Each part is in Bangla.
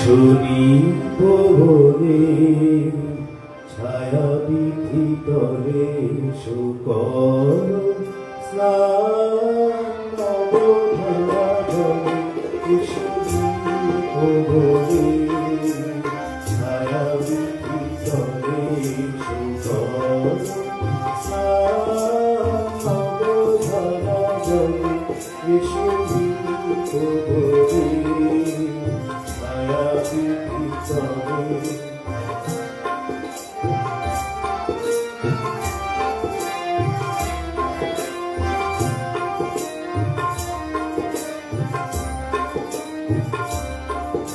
শুনি ভবনে ছায়া বিধি বিধিতরে শুকর স্নান শুনি ভবনে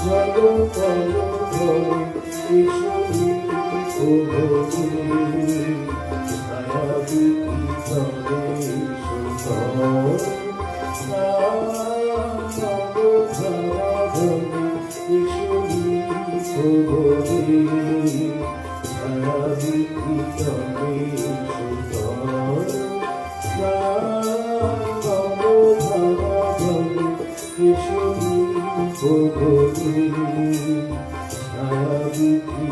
জানি শুধু অধরে শুধু চমকি আজি ভুবনে সাবিত্রী